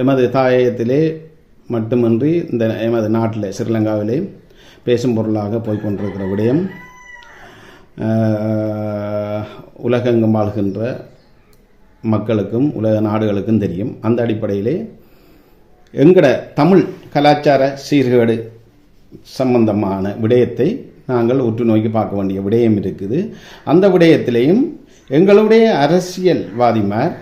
எமது தாயகத்திலே மட்டுமின்றி இந்த எமது நாட்டில் ஸ்ரீலங்காவிலே பேசும் பொருளாக போய்கொண்டிருக்கிற விடயம் உலகெங்கும் வாழ்கின்ற மக்களுக்கும் உலக நாடுகளுக்கும் தெரியும். அந்த அடிப்படையிலே எங்கட தமிழ் கலாச்சார சீர்கேடு சம்பந்தமான விடயத்தை நாங்கள் உற்று நோக்கி பார்க்க வேண்டிய விடயம் இருக்குது. அந்த விடயத்திலையும் எங்களுடைய அரசியல்வாதிமார்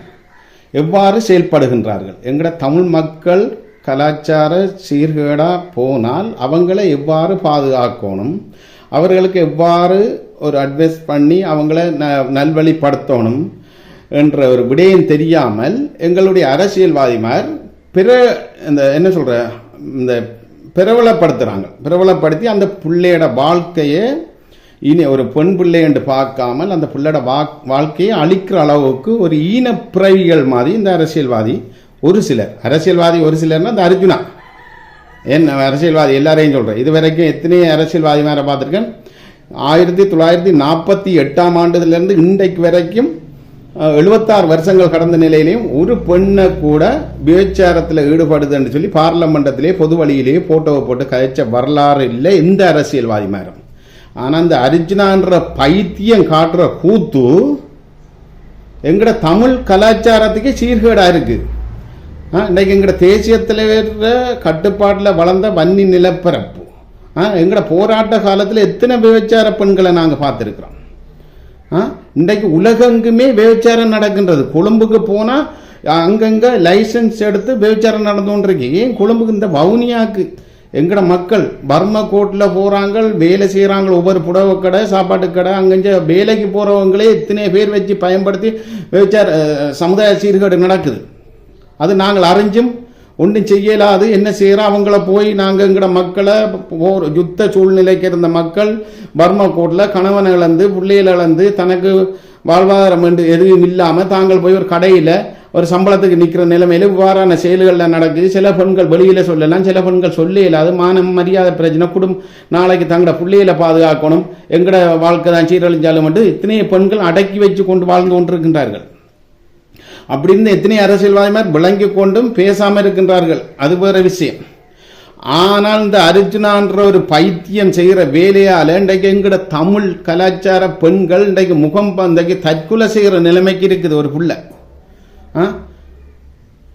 எவ்வாறு செயல்படுகின்றார்கள்? எங்கட தமிழ் மக்கள் கலாச்சார சீர்கேடாக போனால் அவங்களை எவ்வாறு பாதுகாக்கணும்? அவர்களுக்கு எவ்வாறு ஒரு அட்வைஸ் பண்ணி அவங்கள ந நல்வழிப்படுத்தணும்? என்ற ஒரு விடயம் தெரியாமல் எங்களுடைய அரசியல்வாதிமார் பிற இந்த என்ன சொல்கிற இந்த பிரபலப்படுத்துகிறாங்க பிரபலப்படுத்தி அந்த பிள்ளையோட வாழ்க்கையை இனி ஒரு பெண் பிள்ளை என்று பார்க்காமல் அந்த பிள்ளையோட வா வாழ்க்கையை அழிக்கிற அளவுக்கு ஒரு ஈன மாதிரி இந்த அரசியல்வாதி ஒரு சிலர். அரசியல்வாதி ஒரு சிலர்னா இந்த அர்ஜுனா. என் அரசியல்வாதி எல்லாரையும் சொல்கிறேன் இது வரைக்கும் எத்தனை அரசியல்வாதி மேலே பார்த்துருக்கேன்? ஆயிரத்தி தொள்ளாயிரத்தி நாற்பத்தி எட்டாம் ஆண்டுலேருந்து இன்றைக்கு வரைக்கும் எழுபத்தாறு வருஷங்கள் கடந்த நிலையிலையும் ஒரு பெண்ணை கூட விபச்சாரத்தில் ஈடுபடுதுன்னு சொல்லி பார்லமெண்டத்திலே பொது வழியிலேயே போட்டோவை போட்டு கழிச்ச வரலாறு இல்லை எந்த அரசியல்வாதி மேலும் ஆனால் இந்த அர்ஜுனான்ற பைத்தியம் காட்டுற கூத்து எங்கட தமிழ் கலாச்சாரத்துக்கே சீர்கேடாக இருக்குது ஆ, இன்னைக்கு எங்கட தேசிய தலைவர் கட்டுப்பாட்டில் வளர்ந்த வன்னி நிலப்பரப்பு. ஆ, எங்கட போராட்ட காலத்தில் எத்தனை விபச்சார பெண்களை நாங்கள் பார்த்துருக்குறோம். ஆ, இன்றைக்கு உலகெங்குமே விபச்சாரம் நடக்கின்றது. கொழும்புக்கு போனால் அங்கங்கே லைசன்ஸ் எடுத்து விபச்சாரம் நடந்து கொண்டிருக்கு ஏன் கொழும்புக்கு இந்த வவுனியாக்கு? எங்கட மக்கள் பர்ம கோட்டில் போகிறாங்க வேலை செய்கிறாங்க ஒவ்வொரு புடவை கடை சாப்பாட்டு கடை அங்கஞ்ச வேலைக்கு போகிறவங்களே இத்தனை பேர் வச்சு பயன்படுத்தி விபச்சார சமுதாய சீர்கேடு நடக்குது. அது நாங்கள் அறிஞ்சும் ஒன்றும் செய்யலாது என்ன செய்கிறோம் அவங்கள போய் நாங்கள் எங்கட மக்களை போர் யுத்த சூழ்நிலைக்கு இருந்த மக்கள் பர்மா கோட்டில் கணவனை இழந்து பிள்ளைகளை இழந்து தனக்கு வாழ்வாதாரம் என்று எதுவும் இல்லாமல் தாங்கள் போய் ஒரு கடையில் ஒரு சம்பளத்துக்கு நிற்கிற நிலைமையில இவ்வாறான செயல்களில் நடக்குது. சில பெண்கள் வெளியில் சொல்லலாம் சில பெண்கள் சொல்ல இல்லாது மானம் மரியாதை பிரச்சனை. குடும் நாளைக்கு தங்களோட பிள்ளைகளை பாதுகாக்கணும். எங்கட வாழ்க்கை தான் சீரழிஞ்சாலும் மட்டும் இத்தனை பெண்கள் அடக்கி வச்சு கொண்டு வாழ்ந்து கொண்டிருக்கின்றார்கள். அப்படின்னு எத்தனை அரசியல்வாதிமார் விளங்கி கொண்டும் பேசாமல் இருக்கின்றார்கள்? அது வேற விஷயம். ஆனால் இந்த அர்ஜுனான்ற ஒரு பைத்தியம் செய்கிற வேலையால் இன்றைக்கு எங்கட தமிழ் கலாச்சார பெண்கள் இன்றைக்கு முகம் இன்றைக்கு தற்கொலை செய்கிற நிலைமைக்கு இருக்குது ஒரு புள்ள.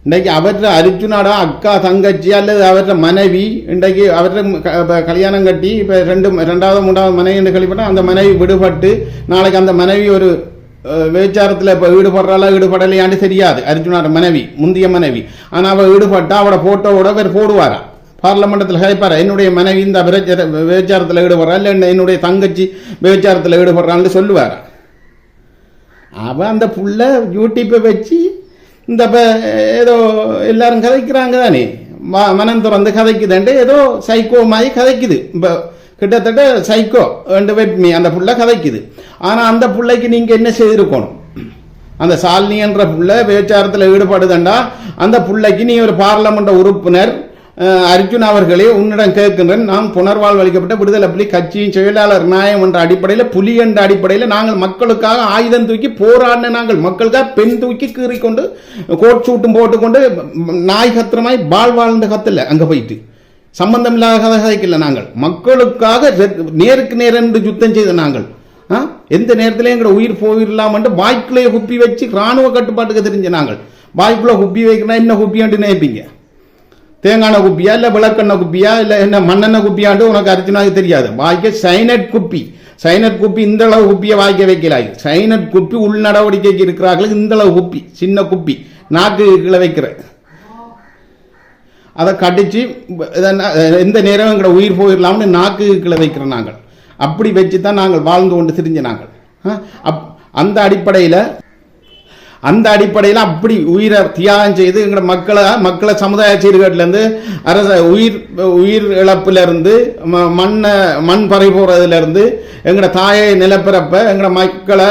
இன்றைக்கு அவற்ற அர்ஜுனாடா அக்கா தங்கச்சி அல்லது அவற்ற மனைவி இன்றைக்கு அவற்ற க- கல்யாணம் கட்டி இப்போ ரெண்டு ரெண்டாவது மூன்றாவது மனைவி என்று கழிப்பட்டால் அந்த மனைவி விடுபட்டு நாளைக்கு அந்த மனைவி ஒரு விபச்சாரத்தில் இப்போ ஈடுபடுறாளா ஈடுபடலையாண்டு தெரியாது. அர்ஜுனாட மனைவி முந்தைய மனைவி. ஆனால் அவள் ஈடுபட்டா அவட போட்டோவோட பேர் போடுவாரா? பார்லமெண்டத்தில் கேட்பாரா என்னுடைய மனைவி இந்த விபச்சாரத்தில் ஈடுபடுறா இல்லை என்னுடைய தங்கச்சி விபச்சாரத்தில் ஈடுபடுறான்னு சொல்லுவாரா? அவள் அந்த புள்ள யூடியூப்பை வச்சு இந்த இப்போ ஏதோ எல்லாரும் கதைக்கிறாங்க தானே? ம மனம் திறந்து கதைக்குதுண்டு. ஏதோ சைக்கோ மாதிரி கதைக்குது இப்போ கிட்டத்தட்ட சைக்கோ ரெண்டு வெட்மி அந்த புள்ள கதைக்குது ஆனால் அந்த பிள்ளைக்கு நீங்கள் என்ன செய்திருக்கணும் அந்த சாலினி என்ற புள்ள பேச்சாரத்தில் ஈடுபடுதண்டா அந்த பிள்ளைக்கு நீ ஒரு பார்லமெண்ட் உறுப்பினர் அர்ஜுன் அவர்களே உன்னிடம் கேட்கின்றேன். நாம் புனர்வாழ்வு அளிக்கப்பட்ட விடுதலை புலி கட்சியின் செயலாளர் நியாயம் என்ற அடிப்படையில் புலி என்ற அடிப்படையில் நாங்கள் மக்களுக்காக ஆயுதம் தூக்கி போராடின நாங்கள் மக்களுக்காக பெண் தூக்கி கீறிக்கொண்டு கோட் சூட்டும் போட்டுக்கொண்டு நாய் கத்திரமாய் பால் வாழ்ந்த கத்தில் அங்கே போயிட்டு. சம்பந்தம் இல்லாத கதை கதைக்கல நாங்கள். மக்களுக்காக நேருக்கு நேர் என்று யுத்தம் செய்த நாங்கள். எந்த நேரத்திலையும் எங்களோட உயிர் போயிடலாமன்ட்டு வாய்க்குள்ளே குப்பி வச்சு ராணுவ கட்டுப்பாட்டுக்கு தெரிஞ்ச நாங்கள். வாய்க்குள்ளே குப்பி வைக்கிறனா என்ன குப்பியான்ட்டு நினைப்பீங்க? தேங்காய் குப்பியா இல்லை விளக்கெண்ணெய் குப்பியா இல்லை என்ன மண்ணெண்ணெய் குப்பியாண்டு உனக்கு அர்ஜுனாவுக்கு தெரியாது. வாய்க்க சைனட் குப்பி. சைனட் குப்பி இந்த அளவு குப்பியை வாய்க்க வைக்கலாய். சைனட் குப்பி உள் நடவடிக்கைக்கு இருக்கிறார்களுக்கு இந்த அளவு குப்பி சின்ன குப்பி நாக்கு கீழே வைக்கிற. அதை கடிச்சு எந்த நேரம் எங்களை உயிர் போயிடலாம்னு நாக்கு கீழே வைக்கிற நாங்கள். அப்படி வச்சு தான் நாங்கள் வாழ்ந்து கொண்டு திரிஞ்ச நாங்கள். அப் அந்த அடிப்படையில் அந்த அடிப்படையில் அப்படி உயிரை தியாகம் செய்து எங்களோட மக்களை மக்களை சமுதாய சீர்கேட்டிலேருந்து அரச உயிர் உயிர் இழப்பிலிருந்து ம- மண்ணை மண் பறை போகிறதுலேருந்து எங்களோட தாயை நிலப்பரப்பை எங்களோட மக்களை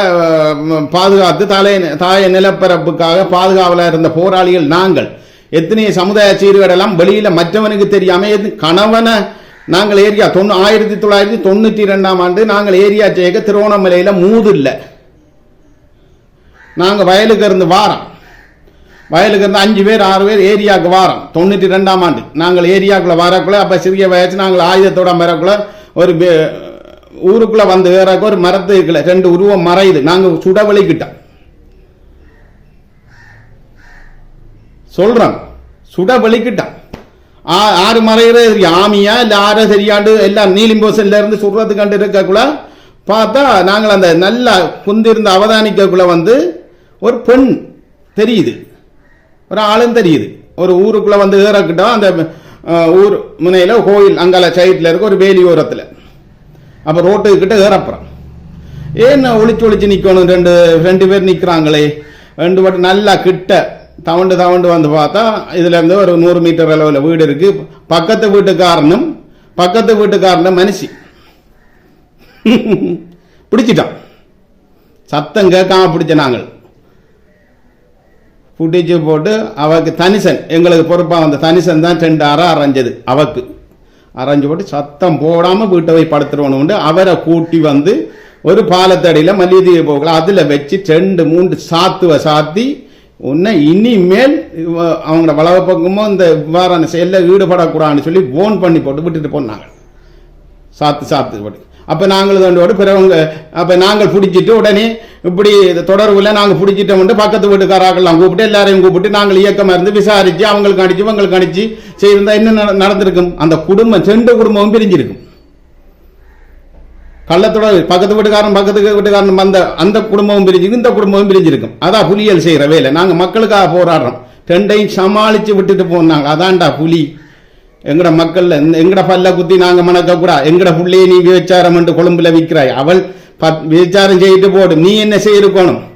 பாதுகாத்து தலை தாயை நிலப்பரப்புக்காக பாதுகாவலாக இருந்த போராளிகள் நாங்கள். எத்தனை சமுதாய சீர்கேடெல்லாம் வெளியில் மற்றவனுக்கு தெரியாமல் எது கணவனை நாங்கள் ஏரியா தொண்ணூ ஆயிரத்தி தொள்ளாயிரத்தி தொண்ணூற்றி ரெண்டாம் ஆண்டு நாங்கள் ஏரியா ஜெயக்க திருவோணமலையில் மூது இல்லை நாங்கள் வயலுக்கு இருந்து வாரோம். வயலுக்கு இருந்து அஞ்சு பேர் ஆறு பேர் ஏரியாவுக்கு வாரம். தொண்ணூற்றி ரெண்டாம் ஆண்டு. நாங்கள் ஏரியாக்குள்ளே வரக்குள்ளே அப்போ சிறிய வயசு நாங்கள் ஆயுதத்தோட வரக்குள்ளே ஒரு ஊருக்குள்ளே வந்து வேறக்கு ஒரு மரத்து இருக்கல ரெண்டு உருவம் மறையுது. நாங்கள் சுடவழிக்கிட்டோம் சொல்கிறோம் சுட வெளிக்கிட்டான் ஆ- ஆறு மறைகிறது ஆமியா இல்லை ஆறு சரியாண்டு எல்லாம் நீலிம்போசன்ல இருந்து சுடுறது கண்டு இருக்கக்குள்ள பார்த்தா நாங்கள் அந்த நல்லா குந்திருந்து அவதானிக்கக்குள்ள வந்து ஒரு பெண் தெரியுது. ஒரு ஆளும் தெரியுது. ஒரு ஊருக்குள்ளே வந்து ஏறக்கிட்டோம் அந்த ஊர் முனையில் கோயில் அங்கால சைட்டில் இருக்க ஒரு வேலி ஓரத்தில். அப்போ ரோட்டு கிட்ட ஏறப்புறோம். ஏன் ஒளிச்சு ஒளிச்சு நிற்கணும் ரெண்டு ரெண்டு பேர் நிற்கிறாங்களே ரெண்டு பேர் நல்லா கிட்ட தவண்டு தவண்டு வந்து பார்த்தா இதுலேருந்து ஒரு நூறு மீட்டர் அளவில் வீடு இருக்குது பக்கத்து வீட்டுக்காரனும் பக்கத்து வீட்டுக்காரன மனுஷி. பிடிச்சிட்டான். சத்தம் கேட்காம பிடிச்ச நாங்கள். புட்டிச்சு போட்டு அவக்கு தனிசன். எங்களுக்கு பொறுப்பாக வந்த தனிசன் தான் ரெண்டு அறை அரைஞ்சது அவக்கு. அரைஞ்சு போட்டு சத்தம் போடாமல் வீட்டை போய் படுத்துருவோன்னு அவரை கூட்டி வந்து ஒரு பாலத்தடியில் மல்லிகை போகலாம் அதில் வச்சு ரெண்டு மூன்று சாத்துவ சாத்தி உன்னை இனிமேல் அவங்கள அவங்களோட வளவ பக்கமோ இந்த இவ்வாறான செயலில் ஈடுபடக்கூடாதுன்னு சொல்லி ஃபோன் பண்ணி போட்டு விட்டுட்டு போனாங்க. சாத்து சாத்து போட்டு. அப்போ நாங்கள் தண்டோடு பிறவங்க அப்ப நாங்கள் பிடிச்சிட்டு உடனே இப்படி தொடர்பில் நாங்கள் பிடிச்சிட்டோம் பக்கத்து வீட்டுக்காராக்கெல்லாம் கூப்பிட்டு எல்லாரையும் கூப்பிட்டு நாங்கள் இயக்கமாக இருந்து விசாரிச்சு அவங்களுக்கு அடிச்சு இவங்களுக்கு அடித்து செய்திருந்தால் என்ன நட- நடந்திருக்கும்? அந்த குடும்பம் செண்டு குடும்பமும் பிரிஞ்சிருக்கும். கள்ளத்தோட பக்கத்து வீட்டுக்காரன் பக்கத்து வீட்டுக்காரன் வந்த அந்த குடும்பமும் பிரிஞ்சு இந்த குடும்பமும் பிரிஞ்சிருக்கும். அதான் புலியல் செய்யற வேலை. நாங்க மக்களுக்காக போராடுறோம். ரெண்டையும் சமாளிச்சு விட்டுட்டு போனாங்க. அதான்டா புலி. எங்கட மக்கள் இந்த- எங்கட பல்ல குத்தி நாங்க மணக்க கூடா எங்கட புள்ளைய நீ விபச்சாரம் என்று கொழும்புல விற்கிறாய். அவள் பத்- விபச்சாரம் செய்யிட்டு போடு நீ என்ன செய்யிருக்கணும்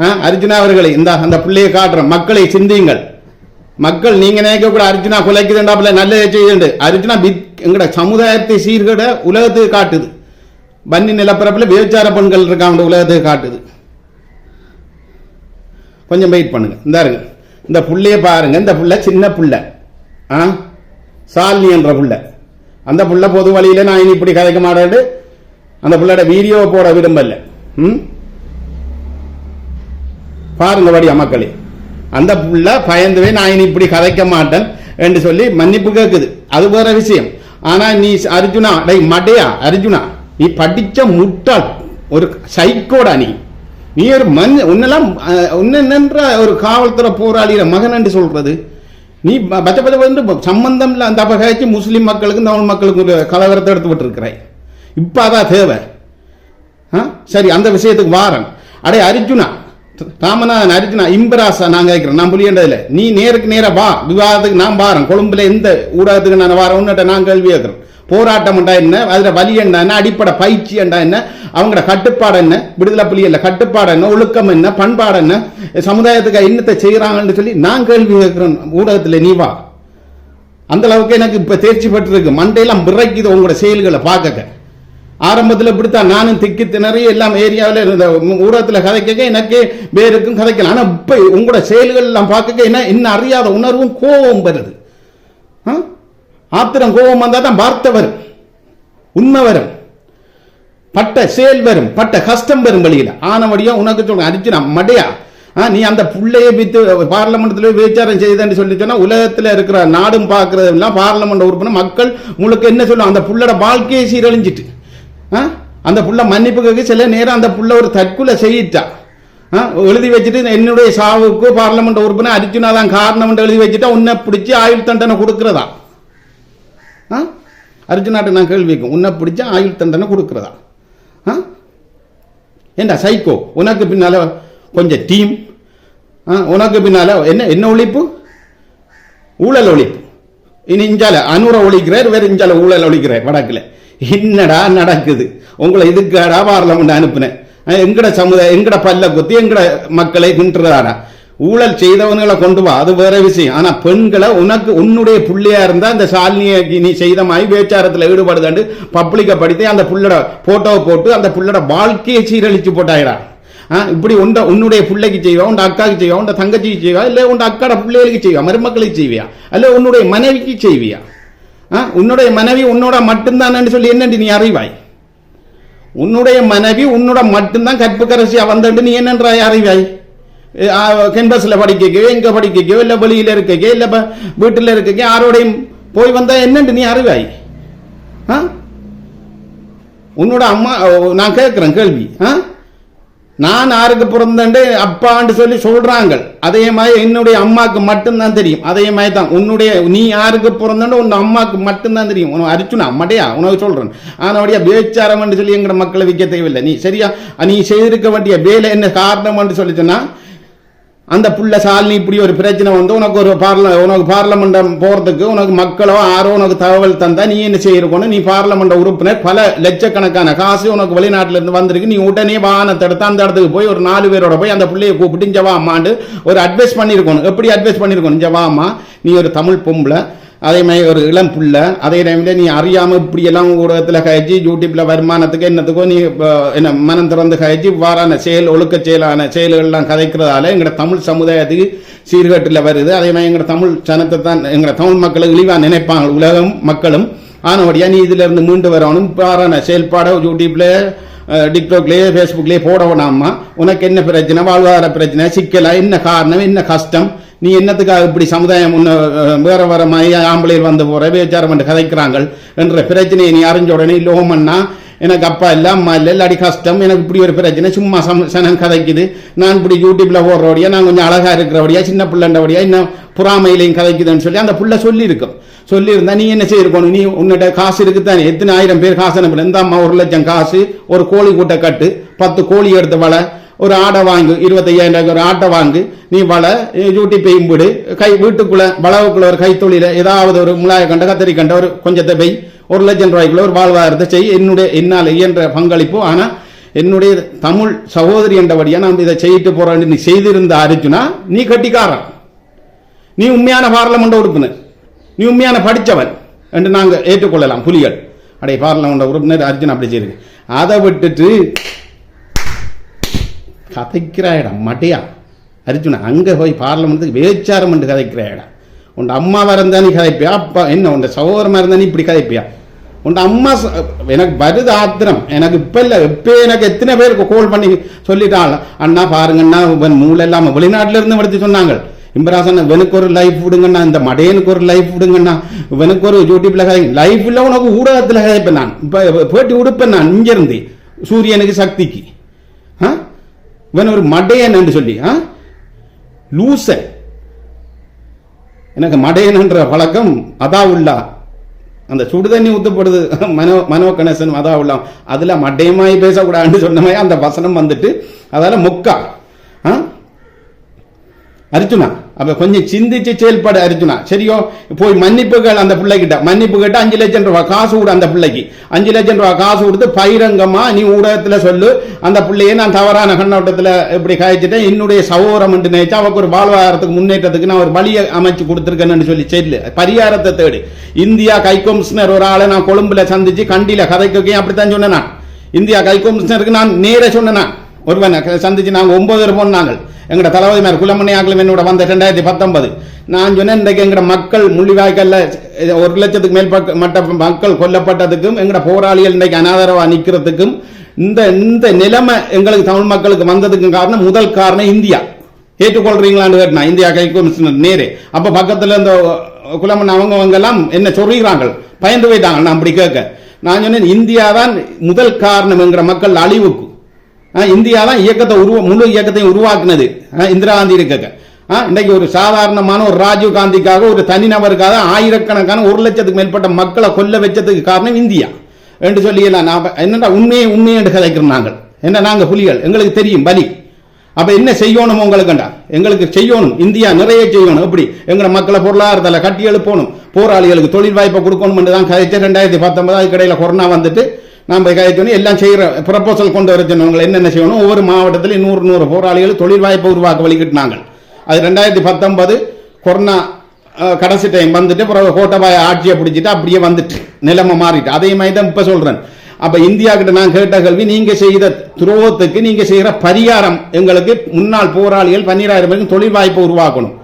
ஆ, அர்ஜுனா அவர்களை இந்த அந்த பிள்ளையை காட்டுறோம் மக்களை சிந்தியுங்கள். மக்கள் நீங்க நினைக்க கூட அர்ஜுனா குலைக்குதுண்டாப்புல நல்லதை செய்யுண்டு. அர்ஜுனா பித் எங்கட சமுதாயத்தை சீர்கட உலகத்துக்கு காட்டுது. பன்னி நிலப்பரப்புல விபச்சார பெண்கள் இருக்காங்க உலகத்துக்கு காட்டுது. கொஞ்சம் வெயிட் பண்ணுங்க. இந்தாருங்க இந்த புள்ளைய பாருங்க. இந்த புள்ள சின்ன புள்ள. ஆ? சாலினி என்ற புள்ள. அந்த புள்ள பொது வழியில நான் இனி இப்படி கதைக்க மாட்டேன் அந்த பிள்ளையோட வீடியோ போட விரும்பல. ம்? பாருங்க வடியா மக்களே அந்த புள்ள பயந்துவே நான் இனி இப்படி கதைக்க மாட்டேன் என்று சொல்லி மன்னிப்பு கேட்குது அது வேற விஷயம். ஆனா நீ அர்ஜுனா டேய் மடையா அர்ஜுனா நீ படிச்ச முட்டாள் ஒரு சைக்கோடா நீ. நீ ஒரு மண் உன்னெல்லாம் உன்னென்ற ஒரு காவல்துறை போராளியில மகன் என்று சொல்றது. நீ ப- பச்சை வந்து சம்பந்தம் இல்லை அந்த அபகாய்ச்சி முஸ்லீம் மக்களுக்கும் தமிழ் மக்களுக்கும் ஒரு கலவரத்தை எடுத்து விட்டு இருக்கிறாய் அதான் தேவை. ஆ? சரி அந்த விஷயத்துக்கு வாரன். அடே அர்ஜுனா ராமநாதன் அர்ஜுனா இம்பராசா நான் கேட்குறேன். நான் புரியண்டதில்ல நீ நேருக்கு நேராக வா. விவாதத்துக்கு நான் வாரேன். கொழும்புல எந்த ஊடகத்துக்கு நான் வாரேன்? உன்னிட்ட நான் கேள்வி கேட்குறேன். போராட்டம் என்ன? அதில் வலி என்ன? என்ன அடிப்படை பயிற்சி என்ன? அவங்களோட கட்டுப்பாடு என்ன? விடுதலை புலி இல்லை கட்டுப்பாடு என்ன? ஒழுக்கம் என்ன? பண்பாடு என்ன? சமுதாயத்துக்கு என்னத்தை செய்கிறாங்கன்னு சொல்லி நான் கேள்வி கேட்குறேன். ஊடகத்தில் நீ வா. அந்த அளவுக்கு எனக்கு இப்போ தேர்ச்சி பெற்றிருக்கு. மண்டையெல்லாம் பிறக்குது உங்களோட செயல்களை பார்க்க ஆரம்பத்தில் இப்படித்தான். நானும் திக்கி திணறி எல்லாம் ஏரியாவில் இருந்த ஊடகத்தில் கதைக்க எனக்கு வேருக்கும் கதைக்கலாம் ஆனால் இப்போ உங்களோட செயல்கள் எல்லாம் பார்க்க என்ன? என்ன அறியாத உணர்வும் கோபம் வருது. ஆ? ஆத்திரம் கோபம் வந்தால் தான் வார்த்தை வரும். உண்மை வரும். பட்ட செயல் வரும். பட்ட கஷ்டம் வரும் வழியில் ஆனபடியா உனக்கு சொல்ல அடிச்சு நான் மடையா. ஆ, நீ அந்த புள்ளையை வித்து பார்லமெண்ட்டில் விசாரம் செய்தன்னு சொல்லி சொன்னால் உலகத்தில் இருக்கிற நாடும் பார்க்கறது எல்லாம் பார்லமெண்ட் உறுப்பினர் மக்கள் முழுக்க என்ன சொல்லும் அந்த புள்ளோட வாழ்க்கையை சீரழிஞ்சிட்டு. ஆ? அந்த புள்ள மன்னிப்புக்கு சில நேரம் அந்த புள்ள ஒரு தற்கொலை செய்யிட்டா. ஆ? எழுதி வச்சுட்டு என்னுடைய சாவுக்கு பார்லமெண்ட் உறுப்பினர் அர்ஜுனா தான் காரணம் எழுதி வச்சுட்டா உன்னை பிடிச்சி ஆயுள் தண்டனை கொடுக்கிறதா? ஆ? அர்ஜுனாட்ட நான் கேள்வி வைக்கும் உன்னை பிடிச்சா ஆயுள் தண்டனை கொடுக்குறதா? ஆ? ஏண்டா சைக்கோ உனக்கு பின்னால் கொஞ்சம் டீம் உனக்கு பின்னால் என்ன என்ன ஒழிப்பு? ஊழல் ஒழிப்பு. இனி இஞ்சால அனுர ஒழிக்கிறார் வேறு இஞ்சால ஊழல் ஒழிக்கிறார் வடக்கில். என்னடா நடக்குது? உங்களை இதுக்காடா பார்லமெண்ட் அனுப்புனேன். எங்கட சமுதாயம் எங்கட பல்ல குத்தி எங்கட மக்களை கிண்டுறாடா ஊழல் செய்தவங்களை கொண்டு வா அது வேற விஷயம். ஆனா பெண்களை உனக்கு உன்னுடைய புள்ளையா இருந்தா இந்த சாலினியை நீ செய்த மாதிரி விபச்சாரத்துல ஈடுபடுதாண்டு பப்ளிக்கை படித்து அந்த புள்ளட போட்டோவை போட்டு அந்த புள்ளட வாழ்க்கையை சீரழிச்சு போட்டாயிடா இப்படி உண்ட உன்னுடைய பிள்ளைக்கு செய்வா உண்ட அக்காவுக்கு செய்வா உண்ட தங்கச்சிக்கு செய்வா இல்ல உண்ட அக்காட பிள்ளைகளுக்கு செய்வா மருமக்களுக்கு செய்வியா? அல்ல உன்னுடைய மனைவிக்கு செய்வியா? உன்னுடைய மனைவி உன்னோட மட்டும்தான் சொல்லி என்னண்டு நீ அறிவாய்? உன்னுடைய மனைவி உன்னோட மட்டும்தான் கற்புக்கரசியா வந்தண்டு நீ என்னன்றாய் அறிவாய்? கென்பஸில் படிக்கோ எங்கே படிக்கோ இல்லை வெளியில் இருக்கோ இல்லை இப்போ வீட்டில் இருக்கோ யாரோடையும் போய் வந்தா என்னண்டு நீ அறிவாய் ஆ உன்னோட அம்மா நான் கேட்குறேன் கேள்வி ஆ நான் யாருக்கு பிறந்தேன் அப்பான்னு சொல்லி சொல்றாங்க அதே மாதிரி என்னுடைய அம்மாக்கு மட்டும்தான் தெரியும் அதே மாதிரி தான் உன்னுடைய நீ யாருக்கு பிறந்தேன்னு உன் அம்மாக்கு மட்டும்தான் தெரியும் உனக்கு அரிச்சுனா அம்மாட்டையா உனக்கு சொல்றேன் அப்படியே பேச்சாரம் சொல்லி எங்கட மக்களை விற்க தேவையில்லை நீ சரியா நீ செய்திருக்க வேண்டிய வேலை என்ன காரணம் சொல்லி சொன்னா அந்த புள்ள சாலினி இப்படி ஒரு பிரச்சனை வந்து உனக்கு ஒரு பார்ல உனக்கு பார்லமெண்டம் போகிறதுக்கு உனக்கு மக்களோ ஆரோ உனக்கு தகவல் தந்தா நீ என்ன செய்யிருக்கணும் நீ பார்லமெண்ட் உறுப்பினர். பல லட்சக்கணக்கான காசு உனக்கு வெளிநாட்டிலேருந்து வந்திருக்கு. நீ உடனே வாகனத்தை எடுத்து அந்த இடத்துக்கு போய் ஒரு நாலு பேரோட போய் அந்த பிள்ளையை கூப்பிட்டு இங்க அம்மாண்டு ஒரு அட்வைஸ் பண்ணியிருக்கணும் எப்படி அட்வைஸ் பண்ணியிருக்கணும் இங்க அம்மா நீ ஒரு தமிழ் பொம்பளை அதே மாதிரி ஒரு இளம் புள்ள அதே டைமில் நீ அறியாமல் இப்படியெல்லாம் ஊடகத்தில் கழிச்சு யூடியூப்பில் வருமானத்துக்கு என்னத்துக்கோ நீ என்ன மனம் திறந்து கழிச்சு வாரான செயல் ஒழுக்க செயலான செயல்கள்லாம் கதைக்கிறதால எங்களோட தமிழ் சமுதாயத்துக்கு சீர்கேட்டில் வருது. அதே மாதிரி எங்களோட தமிழ் சனத்தை தான் எங்களோட தமிழ் மக்களை இழிவாக நினைப்பாங்க. உலகம் மக்களும் ஆனபடியாக நீ இதுல இருந்து மீண்டு வரணும். பாரான செயல்பாடை யூடியூப்பில் டிக்டாக்லேயே ஃபேஸ்புக்லேயே போட உனக்கு என்ன பிரச்சனை? வாழ்வாதார பிரச்சனை? சிக்கலா? என்ன காரணம்? என்ன கஷ்டம்? நீ என்னத்துக்காக இப்படி சமுதாயம் முன்ன வேற வேற மைய ஆம்பளையில் வந்து போற விபச்சாரம் என்று கதைக்கிறாங்க என்ற பிரச்சனையை நீ அறிஞ்ச உடனே லோமன்னா எனக்கு அப்பா இல்லை அம்மா இல்லை இல்லாடி கஷ்டம் எனக்கு இப்படி ஒரு பிரச்சனை சும்மா சம் சனம் கதைக்குது. நான் இப்படி யூடியூப்ல போடுறவடியா நான் கொஞ்சம் அழகா இருக்கிறவடியா சின்ன பிள்ளைன்றவடியா இன்னும் புறாமையிலையும் கதைக்குதுன்னு சொல்லி அந்த புள்ள சொல்லியிருக்கும். சொல்லியிருந்தா நீ என்ன செய்யிருக்கணும் நீ உன்னிட்ட காசு இருக்குதானே? எத்தனை ஆயிரம் பேர் காசு அனுப்பல? இந்த அம்மா ஒரு லட்சம் காசு ஒரு கோழி கூட்டை கட்டு பத்து கோழி எடுத்து வளை ஒரு ஆடை வாங்கு இருபத்தையாயிரம் ரூபாய்க்கு ஒரு ஆட்டை வாங்கு நீ வள பெய்யும் விடு கை வீட்டுக்குள்ள வளவுக்குள்ள ஒரு கைத்தொழில ஏதாவது ஒரு முலாய கண்ட கத்தரி கண்ட ஒரு கொஞ்சத்தை பெய் ஒரு லட்சம் ரூபாய்க்குள்ள ஒரு வாழ்வாதாரத்தை செய் என்னுடைய என்னால் இயன்ற பங்களிப்பு. ஆனால் என்னுடைய தமிழ் சகோதரி என்றபடியா நான் இதை செய்யிட்டு போறேன்னு நீ செய்திருந்த அரிஜுனா நீ கட்டிக்காரன். நீ உண்மையான பார்லமெண்ட் உறுப்பினர். நீ உண்மையான படித்தவன் என்று நாங்கள் ஏற்றுக்கொள்ளலாம் புலிகள். அடைய பார்லமெண்ட் உறுப்பினர் அர்ஜுன் அப்படி செய்யுங்க அதை விட்டுட்டு கதைக்கிறாயடா மட்டையா அர்ஜுனா அங்கே போய் பார்லமெண்ட்டுக்கு வேச்சாரம் பண்ணி கதைக்கிறாயடா உன் அம்மாவாக இருந்தா நீ கதைப்பியா? அப்பா என்ன உன் சகோதரமாக இருந்தா நீ இப்படி கதைப்பியா? உன் அம்மா எனக்கு வருது ஆத்திரம். எனக்கு இப்ப இல்லை இப்போ எனக்கு எத்தனை பேருக்கு கோல் பண்ணி சொல்லிட்டாள். அண்ணா பாருங்கண்ணா இவன் மூளை இல்லாம இருந்து எடுத்து சொன்னாங்க. இம்பராசன் இவனுக்கு ஒரு லைஃப் விடுங்கண்ணா இந்த மடையனுக்கு ஒரு லைஃப் விடுங்கண்ணா இவனுக்கு ஒரு யூடியூப்ல கதை இல்லை உனக்கு ஊடகத்துல கதைப்பேன் நான். இப்போ போட்டி உடுப்பேன் நான் இங்கிருந்து சூரியனுக்கு சக்திக்கு. ஆ? இவன் ஒரு மடையன் என்று சொல்லி ஆ? லூசன் எனக்கு மடையன் என்ற பழக்கம் அதாவுல்லா. அந்த சுடு தண்ணி ஊத்தப்படுது மனோ மனோ கணேசன் அதாவுல்லா அதுல மடையமாய் பேசக்கூடாதுன்னு சொன்ன மாதிரி அந்த வசனம் வந்துட்டு அதால மொக்கா. அர்ஜுனா. அப்ப கொஞ்சம் சிந்திச்சு செயல்பாடு அர்ஜுனா. சரியோ? போய் மன்னிப்பு கேள் அந்த பிள்ளைகிட்ட. மன்னிப்பு கேட்டு அஞ்சு லட்சம் ரூபாய் காசு கொடு அந்த பிள்ளைக்கு. அஞ்சு லட்சம் ரூபாய் காசு கொடுத்து பகிரங்கமா நீ ஊடகத்துல சொல்லு. அந்த பிள்ளையை நான் தவறான கண்ணோட்டத்துல இப்படி காய்ச்சிட்டேன். என்னுடைய சகோதரம் என்று நினைச்சா அவருக்கு ஒரு வாழ்வாதாரத்துக்கு முன்னேற்றத்துக்கு நான் ஒரு வழியை அமைச்சு கொடுத்துருக்கேன்னு சொல்லி சொல்லு பரிகாரத்தை தேடு. இந்தியா கை கமிஷனர் ஒரு ஆளை நான் கொழும்புல சந்திச்சு கண்டியில கதைக்கு அப்படித்தான் சொன்னேன் இந்தியா கை கமிஷனருக்கு நான் நேர சொன்னேன் ஒருவனை சந்திச்சு நாங்கள் ஒன்பது பேர் எங்களோட தளபதி தளபதிமார் குலமணி ஆகலும் என்னோட வந்த ரெண்டாயிரத்தி பத்தொன்பது. நான் சொன்னேன் இன்றைக்கு எங்கட மக்கள் முள்ளிவாய்க்கல்ல ஒரு லட்சத்துக்கு மேல் பக்க- மட்ட மக்கள் கொல்லப்பட்டதுக்கும் எங்கட போராளிகள் இன்றைக்கு அனாதரவா நிக்கிறதுக்கும் இந்த இந்த நிலைமை எங்களுக்கு தமிழ் மக்களுக்கு வந்ததுக்கும் காரணம் முதல் காரணம் இந்தியா. ஏற்றுக்கொள்றீங்களான்னு கேட்டா இந்தியா கை கமிஷனர் நேரே. அப்ப பக்கத்துல இந்த குலமன் அவங்க எல்லாம் என்ன சொல்றீங்க பயந்து போயிட்டாங்க. நான் அப்படி கேட்க. நான் சொன்னேன் இந்தியா தான் முதல் காரணம் என்கிற மக்கள் அழிவுக்கு. இந்தியா தான் இயக்கத்தை உருவ முழு இயக்கத்தையும் உருவாக்குனது. இந்திரா காந்தி இருக்க ஆ, இன்னைக்கு ஒரு சாதாரணமான ஒரு ராஜீவ் காந்திக்காக ஒரு தனிநபருக்காக ஆயிரக்கணக்கான ஒரு லட்சத்துக்கு மேற்பட்ட மக்களை கொல்ல வச்சதுக்கு காரணம் இந்தியா. என்று சொல்லியெல்லாம் நான் என்னடா உண்மையை உண்மையை என்று கதைக்கிறோம் நாங்கள். என்ன நாங்கள் புலிகள்? எங்களுக்கு தெரியும் பலி. அப்ப என்ன செய்யணும் உங்களுக்குண்டா எங்களுக்கு செய்யணும் இந்தியா நிறைய செய்யணும். எப்படி? எங்களை மக்களை பொருளாதாரத்தில் கட்டி எழுப்பணும். போராளிகளுக்கு தொழில் வாய்ப்பை கொடுக்கணும் என்று தான் கதைச்சு ரெண்டாயிரத்தி பத்தொன்பதாவது கடையில் கொரோனா வந்துட்டு நாம் போய் எல்லாம் செய்கிற ப்ரப்போசல் கொண்டு வர சொன்னவங்க என்னென்ன செய்யணும்? ஒவ்வொரு மாவட்டத்திலும் நூறு நூறு போராளிகள் தொழில் வாய்ப்பை உருவாக்க வழிகிட்டினாங்க. அது ரெண்டாயிரத்தி பத்தொன்பது கொரோனா கடைசி டைம் வந்துட்டு பிறகு கோட்டபாய ஆட்சியை பிடிச்சிட்டு அப்படியே வந்துட்டு நிலைமை மாறிட்டு. அதே மாதிரி தான் இப்போ சொல்கிறேன் அப்போ இந்தியா கிட்ட நான் கேட்ட கல்வி நீங்கள் செய்த துரோகத்துக்கு நீங்கள் செய்கிற பரிகாரம் எங்களுக்கு முன்னாள் போராளிகள் பன்னிராயிரம் பேருக்கு தொழில் வாய்ப்பை உருவாக்கணும்.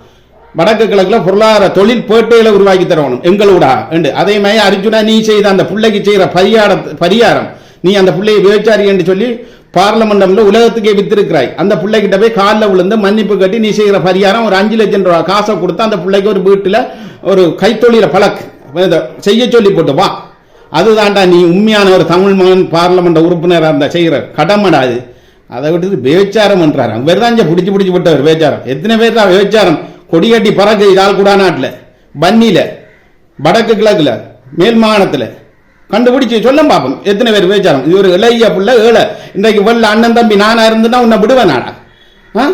வடக்கு கிழக்குல பொருளாதார தொழில் பேட்டையில உருவாக்கி தரணும். எங்களோட என்று அதே மாதிரி அர்ஜுனா நீ செய்த அந்த பிள்ளைக்கு செய்யற பரிகார பரிகாரம் நீ அந்த பிள்ளையை விபச்சாரி என்று சொல்லி பார்லமெண்டம்ல உலகத்துக்கே வித்திருக்கிறாய். அந்த பிள்ளைகிட்ட போய் காலில் விழுந்து மன்னிப்பு கட்டி நீ செய்கிற பரிகாரம் ஒரு அஞ்சு லட்சம் ரூபாய் காசை கொடுத்து அந்த பிள்ளைக்கு ஒரு வீட்டில் ஒரு கைத்தொழில பழக்கு செய்ய சொல்லி போட்டு வா. அதுதான்டா நீ உண்மையான ஒரு தமிழ் மகன் பார்லமெண்ட் உறுப்பினராக இருந்தா செய்கிற கடமைடா அது. அதை விட்டு விபச்சாரம் என்றார் அவர் தான் பிடிச்சி பிடிச்சி விட்டவர் விபச்சாரம். எத்தனை பேர் தான் விபச்சாரம்? கொடிகட்டி பறக்கு இதால் கூட நாட்டில் பன்னியில் வடக்கு கிழக்கில் மேல் மாகாணத்தில். கண்டுபிடிச்சு சொல்ல பார்ப்போம் எத்தனை பேர் பேச்சாரம் இது ஒரு இளைய புள்ள ஏழை. இன்றைக்கு வெள்ள அண்ணன் தம்பி நானா இருந்துன்னா உன்னை விடுவேன் நாடா ஆ?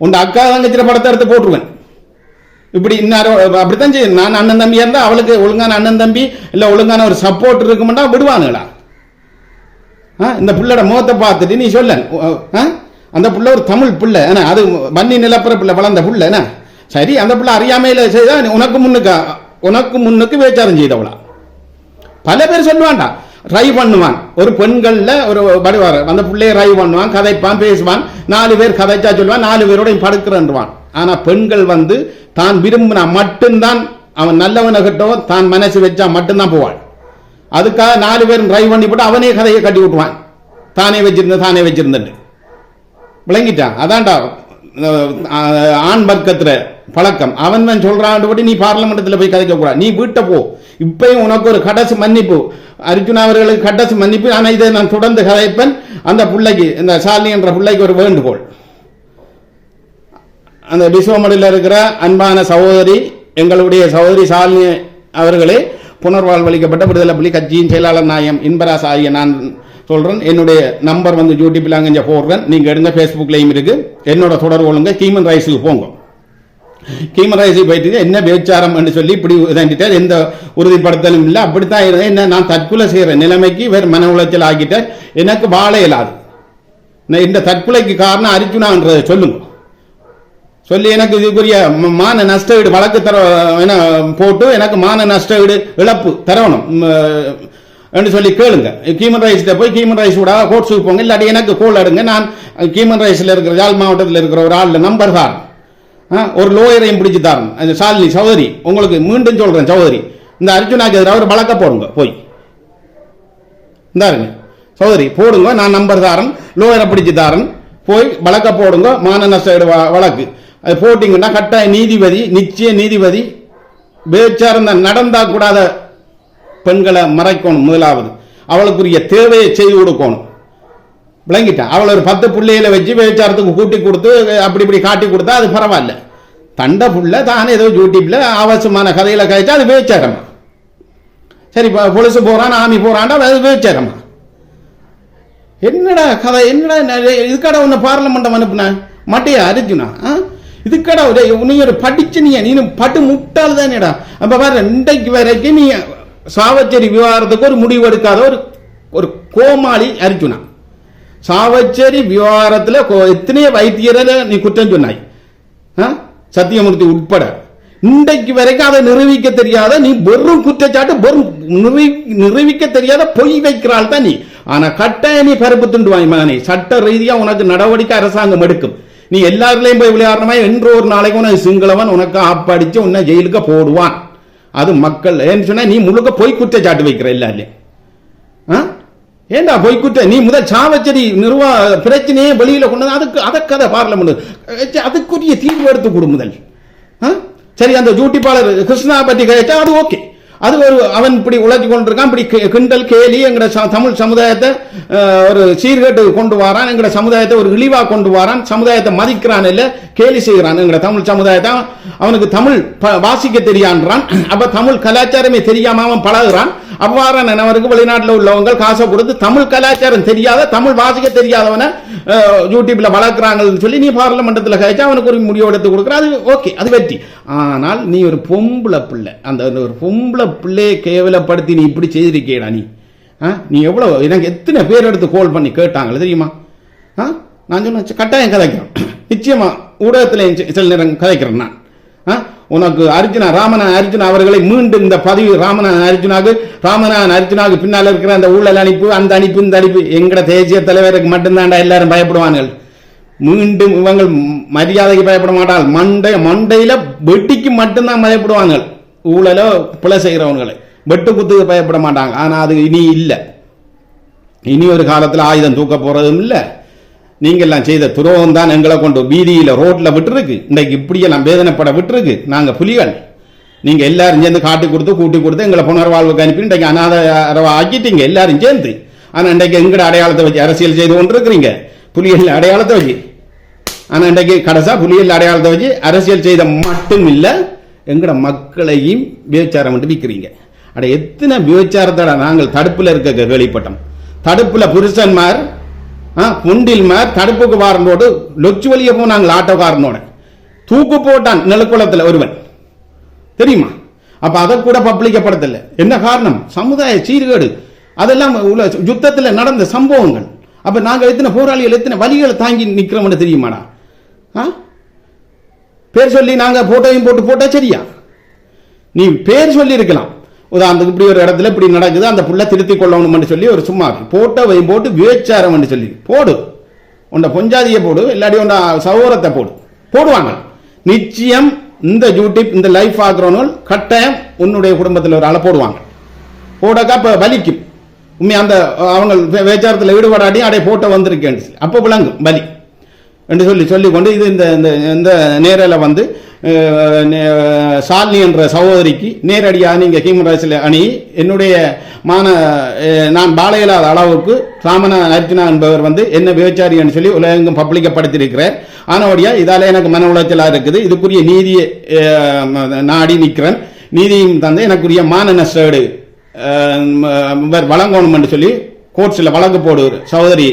உன் அக்கா தங்கச்சிர படத்தை எடுத்து போட்டுருவேன். இப்படி இன்னாரோ அப்படித்தான் செய்யும். நான் அண்ணன் தம்பியாக இருந்தால் அவளுக்கு ஒழுங்கான அண்ணன் தம்பி இல்லை ஒழுங்கான ஒரு சப்போர்ட் இருக்குமெண்டா விடுவானுங்களா ஆ, இந்த பிள்ளையோட முகத்தை பார்த்துட்டு நீ சொல்ல ஆ? அந்த பிள்ளை ஒரு தமிழ் பிள்ளை. என்ன அது வன்னி நிலப்பர பிள்ளை வளர்ந்த பிள்ளை. என்ன சரி அந்த பிள்ளை அறியாமையில் செய்தா உனக்கு முன்னுக்கு உனக்கு முன்னுக்கு வேச்சாரம் செய்தவளா? பல பேர் சொல்லுவான்டா ட்ரை பண்ணுவான். ஒரு பெண்களில் ஒரு படுவார் அந்த பிள்ளைய ட்ரை பண்ணுவான் கதைப்பான் பேசுவான். நாலு பேர் கதைச்சா சொல்லுவான் நாலு பேரோட படுக்கிறன்றான் ஆனால் பெண்கள் வந்து தான் விரும்பினா மட்டும்தான் அவன் நல்லவனகிட்டோ தான் மனசு வச்சா மட்டும்தான் போவாள். அதுக்காக நாலு பேரும் ட்ரைவ் பண்ணி போட்டு அவனே கதையை கட்டி விட்டுவான் தானே வச்சிருந்த தானே வச்சிருந்துட்டு விளங்கிட்டான். அதான்டா ஆண் வர்க்கத்துல பழக்கம். அவன் தான் சொல்றான்படி நீ பார்லமெண்டத்தில் போய் கதைக்க கூடாது. நீ வீட்டை போ. இப்பயும் உனக்கு ஒரு கடைசி மன்னிப்பு. அர்ஜுனா அவர்களுக்கு கடைசி மன்னிப்பு. ஆனால் இதை நான் தொடர்ந்து கதைப்பேன். அந்த பிள்ளைக்கு இந்த சாலினி என்ற பிள்ளைக்கு ஒரு வேண்டுகோள். அந்த விஸ்வமடியில் இருக்கிற அன்பான சகோதரி எங்களுடைய சகோதரி சாலினி அவர்களே புனர்வாழ்வளிக்கப்பட்ட விடுதலை புலி கட்சியின் செயலாளர் நாயம் இன்பராஸ் நான் சொல்கிறேன் என்னுடைய நம்பர் வந்து யூடியூப்பில் அங்கே போடுறேன் நீங்கள் எடுங்க ஃபேஸ்புக்லையும் இருக்குது என்னோட தொடர்பு கொள்ளுங்க கீமன் ரைஸுக்கு போங்க. கீமன் ரைஸுக்கு போயிட்டு என்ன பேச்சாரம் என்று சொல்லி இப்படி இதாண்டிட்டார் எந்த உறுதிப்படுத்தலும் இல்லை. அப்படித்தான் இருந்தேன். என்ன நான் தற்கொலை செய்கிற நிலைமைக்கு வேறு மன உளைச்சல் ஆகிட்டேன். எனக்கு வாழ இயலாது நான் இந்த தற்கொலைக்கு காரணம் அர்ஜுனான்றதை சொல்லுங்க. சொல்லி எனக்கு இதுக்குரிய மான மான நஷ்டஈடு வழக்கு தர போட்டு எனக்கு மான நஷ்டஈடு இழப்பு தரணும். என்று சொல்லி கேளுங்க. கீமன் ரைட்ஸ்ல போய் கீமன் ரைஸ் கூட கோர்ட்ஸுக்கு போங்க. இல்லாட்டி எனக்கு கோல் எடுங்க நான் கீமன் ரைட்ஸ்ல இருக்கிற யாழ் மாவட்டத்தில் இருக்கிற ஒரு ஆள் நம்பர் தான் ஒரு லோயரையும் பிடிச்சு தரணும் அந்த சாலினி சௌதரி. உங்களுக்கு மீண்டும் சொல்றேன் சௌதரி. இந்த அர்ஜுனாக்கு எதிராக ஒரு வழக்க போடுங்க. போய். இந்தாருங்க. சௌதரி போடுங்க. நான் நம்பர் தாரன். லோயரை பிடிச்சு தாரன். போய் வழக்க போடுங்க. மான நஷ்ட வ- வழக்கு. அது போட்டிங்கன்னா கட்டாய நீதிபதி நிச்சய நீதிபதி பேச்சார் நடந்தா கூடாத பெண்களை மறைக்கணும் முதலாவது. அவளுக்குரிய தேவையை செய்து கொடுக்கணும். விளங்கிட்டான் அவளை ஒரு பத்து பிள்ளையில வச்சு வேச்சாரத்துக்கு கூட்டி கொடுத்து அப்படி இப்படி காட்டி கொடுத்தா அது பரவாயில்ல. தண்டை புள்ள தானே ஏதோ யூடியூப்ல அவசியமான கதையில கழிச்சா அது பேச்சாரமா சரி இப்போ பொலிசு போகிறான் ஆமி போகிறான்டா அது பேச்சாரமா என்னடா கதை என்னடா இதுக்கடா ஒன்று உன்னை பார்லமெண்டம் அனுப்புன? மட்டையா அர்ஜுனா ஆ? இதுக்கடா ஒரு நீ ஒரு படிச்சு நீ நீ பட்டு முட்டாள் தானேடா அப்போ பாரு இன்றைக்கு வரைக்கும் நீ சாவச்சேரி விவகாரத்துக்கு ஒரு முடிவு எடுக்காத ஒரு ஒரு கோமாளி அர்ஜுனா சாவச்சேரி விவகாரத்தில் கோ- எத்தனையோ வைத்தியரை நீ குற்றம் சொன்னாய். ஆ? சத்தியமூர்த்தி உட்பட. இன்றைக்கு வரைக்கும் அதை நிரூபிக்க தெரியாத நீ வெறும் குற்றச்சாட்டு வெறும் நிரூபிக்க தெரியாத பொய் வைக்கிறாள் தான் நீ. ஆனா கட்டாய நீ பரப்பு துண்டுவாய் மகனே சட்ட ரீதியா உனக்கு நடவடிக்கை அரசாங்கம் எடுக்கும். நீ எல்லாருலையும் போய் விளையாடுறமா என்று ஒரு நாளைக்கு உனக்கு சிங்களவன் உனக்கு ஆப்படிச்சு உன்னை ஜெயிலுக்கு போடுவான். அது மக்கள் ஏன்னு சொன்னா நீ முழுக்க பொய் குற்றச்சாட்டு வைக்கிற எல்லாருலயும். ஆ? ஏண்டா குற்ற நீ முதல் சாவச்சேரி நிர்வா பிரச்சனையே வெளியில கொண்டு வந்து அதுக்கு அதை கதை பார்லமெண்ட் அதுக்குரிய தீர்வு எடுத்து கொடு முதல். ஆ? சரி அந்த ஜூட்டிப்பாளர் கிருஷ்ணா பற்றி கேட்டா அது ஓகே. அது ஒரு அவன் இப்படி உழைச்சி கொண்டிருக்கான் இப்படி கிண்டல் கேலி எங்கட ச- தமிழ் சமுதாயத்தை ஒரு சீர்கேட்டு கொண்டு வரான் எங்கட சமுதாயத்தை ஒரு இழிவாக கொண்டு வரான் சமுதாயத்தை மதிக்கிறான் இல்லை கேலி செய்கிறான் எங்கட தமிழ் சமுதாயத்தை அவனுக்கு தமிழ் ப- வாசிக்க தெரியான்றான் அப்போ தமிழ் கலாச்சாரமே தெரியாமல் அவன் பழகுறான் அவ்வாறான நபருக்கு வெளிநாட்டில் உள்ளவங்க காசை கொடுத்து தமிழ் கலாச்சாரம் தெரியாத தமிழ் வாசிக்க தெரியாதவனை யூடியூப்ல வளர்க்குறாங்கன்னு சொல்லி நீ பார்லமெண்டத்தில் கழிச்சா அவனுக்கு ஒரு முடிவு எடுத்து கொடுக்குற. அது ஓகே அது வெற்றி. ஆனால் நீ ஒரு பொம்பளை பிள்ளை. அந்த ஒரு பொம்பளை பிள்ளையை கேவலப்படுத்தி நீ இப்படி செய்திருக்கேடா நீ. ஆ நீ எவ்வளோ எனக்கு எத்தனை பேர் எடுத்து கால் பண்ணி கேட்டாங்களே தெரியுமா? ஆ நான் சொன்ன கட்டாயம் கதைக்கிறேன் நிச்சயமா ஊடகத்தில் சில நேரம் கதைக்கிறேன் நான். ஆ உனக்கு அர்ஜுனா ராமநாதன் அர்ஜுனா அவர்களை மீண்டும் இந்த பதிவு ராமநாதன் அர்ஜுனாவுக்கு ராமநாதன் அர்ஜுனாவுக்கு பின்னால் இருக்கிற அந்த ஊழல் அனுப்பு அந்த அனுப்பு இந்த அனுப்பு எங்கட தேசிய தலைவருக்கு மட்டும்தான்டா எல்லாரும் பயப்படுவார்கள் மீண்டும் இவங்கள் மரியாதைக்கு பயப்பட மாட்டாள். மண்டை மண்டையில வெட்டிக்கு மட்டும்தான் பயப்படுவாங்க ஊழலோ பிழை செய்கிறவங்களை வெட்டு குத்துக்கு பயப்பட மாட்டாங்க. ஆனால் அது இனி இல்லை. இனி ஒரு காலத்தில் ஆயுதம் தூக்க போறதும் இல்லை. நீங்கள்லாம் செய்த துரோகம் தான் எங்களை கொண்டு வீதியில் ரோட்டில் விட்டுருக்கு. இன்றைக்கு இப்படியெல்லாம் வேதனைப்பட விட்டுருக்கு. நாங்கள் புலிகள். நீங்கள் எல்லாரும் சேர்ந்து காட்டி கொடுத்து கூட்டி கொடுத்து எங்களை புனர்வாழ்வுக்கு அனுப்பி இன்றைக்கு அநாத அரவா ஆக்கிட்டீங்க. எல்லாரும் சேர்ந்து. ஆனால் இன்றைக்கு எங்கட அடையாளத்தை வச்சு அரசியல் செய்து கொண்டு இருக்கிறீங்க புலிகள் அடையாளத்தை வச்சு. ஆனால் இன்றைக்கு கடைசா புலிகள் அடையாளத்தை வச்சு அரசியல் செய்த மட்டும் இல்லை எங்கட மக்களையும் விபச்சாரம் பண்ணி விற்கிறீங்க அட எத்தனை விபச்சாரத்தோட நாங்கள் தடுப்பில் இருக்க கேள்விப்பட்டோம். தடுப்பில் புருஷன்மார் ஆ, புண்டில்மார் தடுப்புக்கு வாரனோடு லொச்சு வழிய போனாங்க ஆட்டோக்காரனோட தூக்கு போட்டான் நெலுக்குளத்தில் ஒருவன். தெரியுமா? அப்ப அதை கூட பப்ளிக்கப்படுத்தல என்ன காரணம்? சமுதாய சீர்கேடு. அதெல்லாம் உள்ள யுத்தத்துல நடந்த சம்பவங்கள். அப்ப நாங்கள் எத்தனை போராளிகள் எத்தனை வலிகளை தாங்கி நிற்கிறோம்னு தெரியுமாடா? ஆ? பேர் சொல்லி நாங்கள் போட்டோவையும் போட்டு போட்டா சரியா? நீ பேர் சொல்லி இருக்கலாம் உதாரணத்துக்கு இப்படி ஒரு இடத்துல இப்படி நடக்குது அந்த புள்ள திருத்தி கொள்ளணும்னு சொல்லி ஒரு சும்மா போட்டோவையும் போட்டு விபச்சாரம் சொல்லி. போடு. உன்னை பொஞ்சாதியை போடு இல்லாட்டி உன்னை சகோரத்தை போடு. போடுவாங்க. நிச்சயம் இந்த யூடியூப் இந்த லைஃப் ஆக்குறவங்க கட்டாயம் உன்னுடைய குடும்பத்தில் ஒரு ஆளை போடுவாங்க. போடக்கா இப்போ வலிக்கும் உண்மை அந்த அவங்க வேச்சாரத்தில் ஈடுபடாட்டியும் அடைய போட்டோ சொல்லி. அப்போ விளங்கும் வலி என்று சொல்லி சொல்லிக்கொண்டு இது இந்த இந்த இந்த நேரில் வந்து அஹ், சாலினி என்ற சகோதரிக்கு நேரடியாக நீங்கள் ஹியூமன் ரைட்ஸில் அணி என்னுடைய மான நான் பால அளவுக்கு சாமன அர்ஜுனா என்பவர் வந்து என்ன விபச்சாரின்னு சொல்லி உலகெங்கும் பப்ளிக்கப்படுத்தியிருக்கிறார் ஆனபடியா இதால எனக்கு மன உளைச்சலாக இருக்குது. இதுக்குரிய நீதியை நாடி நிற்கிறேன். நீதியும் தந்து எனக்குரிய மான நஷ்டேடு வழங்கணும் என்று சொல்லி கோர்ட்ஸில் வழக்கு போடுவார். சகோதரி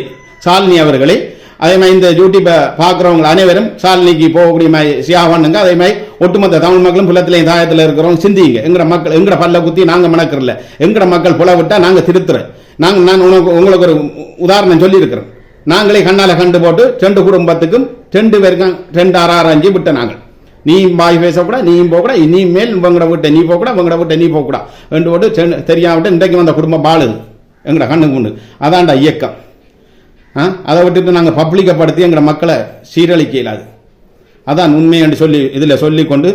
சாலினி அவர்களை அதே மாதிரி இந்த யூடியூப்பை பார்க்குறவங்க அனைவரும் சாலினிக்கு போகக்கூடிய மாதிரி சியா பண்ணுங்க. அதே மாதிரி ஒட்டுமொத்த தமிழ் மக்களும் புலத்திலையும் தாயத்தில் இருக்கிறவங்க சிந்திங்க. எங்கட மக்கள் எங்கட பல்ல குத்தி நாங்கள் மணக்கிறல. எங்கட மக்கள் புல விட்டால் நாங்கள் திருத்துறோம் நாங்கள் நான் உனக்கு உங்களுக்கு ஒரு உதாரணம் சொல்லியிருக்கிறோம் நாங்களே கண்ணால் கண்டு போட்டு ரெண்டு குடும்பத்துக்கும் ரெண்டு பேருக்கும் ரெண்டு ஆறு ஆறு அஞ்சு விட்ட நாங்கள். நீ பாய் பேசக்கூடாது நீயும் போகக்கூடாது நீ மேல் உங்களோட விட்டு நீ போகக்கூடாது உங்களோட விட்டு நீ போகக்கூடாது ரெண்டு போட்டு தெரியாமட்டு இன்றைக்கு வந்த குடும்பம் பாழுது எங்கட கண்ணு கொண்டு அதான்டா இயக்கம். அதை விட்டுட்டு நாங்கள் பப்ளிக்கப்படுத்தி எங்களை மக்களை சீரழிக்க இயலாது அதான் உண்மை என்று சொல்லி இதில் சொல்லிக்கொண்டு